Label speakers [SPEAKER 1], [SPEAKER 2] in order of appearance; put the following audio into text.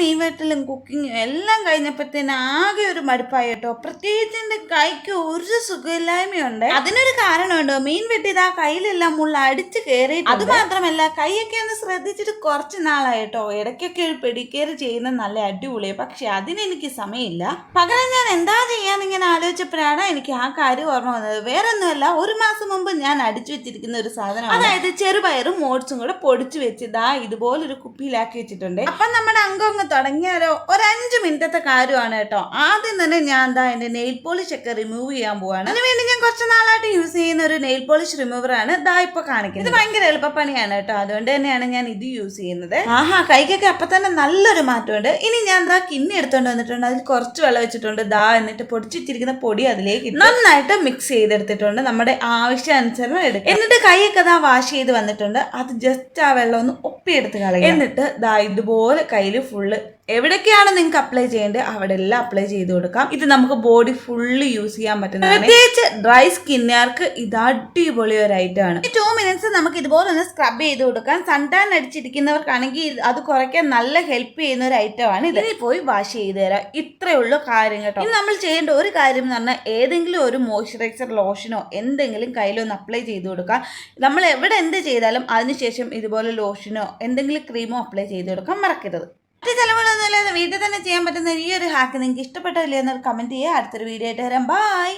[SPEAKER 1] മീൻ വെട്ടലും കുക്കിങ്ങും എല്ലാം കഴിഞ്ഞപ്പോഴത്തേന് ആകെ ഒരു മടുപ്പായി കേട്ടോ. പ്രത്യേകിച്ച് എന്റെ കൈക്ക് ഒരു സുഖമില്ലായ്മയുണ്ട്. അതിനൊരു കാരണമുണ്ടോ. മീൻ വെട്ടിയത് ആ കയ്യിലെല്ലാം മുള്ള അടിച്ച് കയറി അത് മാത്രമല്ല കൈയൊക്കെ ഒന്ന് ശ്രദ്ധിച്ചിട്ട് കുറച്ച് നാളായി കേട്ടോ. ഇടയ്ക്കൊക്കെ ഒരു പെടിക്കേറി ചെയ്യുന്ന നല്ല അടിപൊളിയാണ് പക്ഷെ അതിനെനിക്ക് സമയമില്ല. പകരം ഞാൻ എന്താ ചെയ്യാന്ന് ഇങ്ങനെ ആലോചിച്ചപ്പോഴാണ് എനിക്ക് ആ കാര്യം ഓർമ്മ വന്നത്. വേറെ ഒന്നുമല്ല ഒരു മാസം മുമ്പ് ഞാൻ അടിച്ചു വെച്ചിരിക്കുന്ന ഒരു സാധനം അതായത് ചെറുപയറും ഓട്സും കൂടെ പൊടിച്ചു വെച്ച് ഇതാ ഇതുപോലൊരു കുപ്പിയിലാക്കി വെച്ചിട്ടുണ്ട്. അപ്പൊ നമ്മുടെ അംഗം തുടങ്ങിയാലോ? ഒരു അഞ്ച് മിനിറ്റത്തെ കാര്യമാണ് കേട്ടോ. ആദ്യം തന്നെ ഞാൻ എന്താ എന്റെ നെയിൽ പോളിഷ് ഒക്കെ റിമൂവ് ചെയ്യാൻ പോവാണ്. അതിനുവേണ്ടി ഞാൻ കുറച്ച് നാളായിട്ട് യൂസ് ചെയ്യുന്ന ഒരു നെയിൽ പോളിഷ് റിമൂവർ ആണ് ദാ ഇപ്പൊ കാണിക്കുന്നത്. ഇത് ഭയങ്കര എളുപ്പപ്പണിയാണ് കേട്ടോ. അതുകൊണ്ട് തന്നെയാണ് ഞാൻ ഇത് യൂസ് ചെയ്യുന്നത്. ആഹാ കൈക്കൊക്കെ അപ്പൊ തന്നെ നല്ലൊരു മാറ്റമുണ്ട്. ഇനി ഞാൻ എന്താ കിണ്ണി എടുത്തോണ്ട് വന്നിട്ടുണ്ട്. അതിൽ കുറച്ച് വെള്ളം വെച്ചിട്ടുണ്ട്. ദാ എന്നിട്ട് പൊടിച്ചിട്ടിരിക്കുന്ന പൊടി അതിലേക്ക് നന്നായിട്ട് മിക്സ് ചെയ്തെടുത്തിട്ടുണ്ട്. നമ്മുടെ ആവശ്യാനുസരണം എടുക്കുക എന്നിട്ട് കൈയൊക്കെ ദാ വാഷ് ചെയ്ത് വന്നിട്ടുണ്ട്. അത് ജസ്റ്റ് ആ വെള്ളം ഒന്ന് ഒപ്പിയെടുത്ത് കളയുക. എന്നിട്ട് ദാ ഇതുപോലെ കയ്യിൽ ഫുള്ള് എവിടൊക്കെയാണ് നിങ്ങൾക്ക് അപ്ലൈ ചെയ്യേണ്ടത്? അവിടെ എല്ലാം അപ്ലൈ ചെയ്ത് കൊടുക്കാം. ഇത് നമുക്ക് ബോഡി ഫുള്ള് യൂസ് ചെയ്യാൻ പറ്റുന്ന പ്രത്യേകിച്ച് ഡ്രൈ സ്കിന്നുകാർക്ക് ഇത് അടിപൊളി ഒരു ആണ്. ടു മിനിറ്റ്സ് നമുക്ക് ഇതുപോലെ ഒന്ന് സ്ക്രബ് ചെയ്ത് കൊടുക്കാം. സൺടാൻ അടിച്ചിരിക്കുന്നവർക്കാണെങ്കിൽ അത് കുറയ്ക്കാൻ നല്ല ഹെൽപ്പ് ചെയ്യുന്ന ഒരു ഐറ്റം ആണ് ഇത്. പോയി വാഷ് ചെയ്ത് തരാം. ഇത്രയേ ഉള്ളൂ കാര്യം കേട്ടോ. ഇനി നമ്മൾ ചെയ്യേണ്ട ഒരു കാര്യം എന്ന് പറഞ്ഞാൽ ഏതെങ്കിലും ഒരു മോയ്സ്ചറൈസർ ലോഷനോ എന്തെങ്കിലും കയ്യിലൊന്ന് അപ്ലൈ ചെയ്ത് കൊടുക്കാം. നമ്മൾ എവിടെ എന്ത് ചെയ്താലും അതിനുശേഷം ഇതുപോലെ ലോഷനോ എന്തെങ്കിലും ക്രീമോ അപ്ലൈ ചെയ്ത് കൊടുക്കാൻ മറക്കരുത്. മറ്റു ചിലവുകളൊന്നും വീട്ടിൽ തന്നെ ചെയ്യാൻ പറ്റുന്ന ഈ ഒരു ഹാക്ക് നിങ്ങൾക്ക് ഇഷ്ടപ്പെട്ടില്ലേ എന്നൊരു കമന്റ് ചെയ്യുക അടുത്തൊരു വീഡിയോ ആയിട്ട് വരാം. ബൈ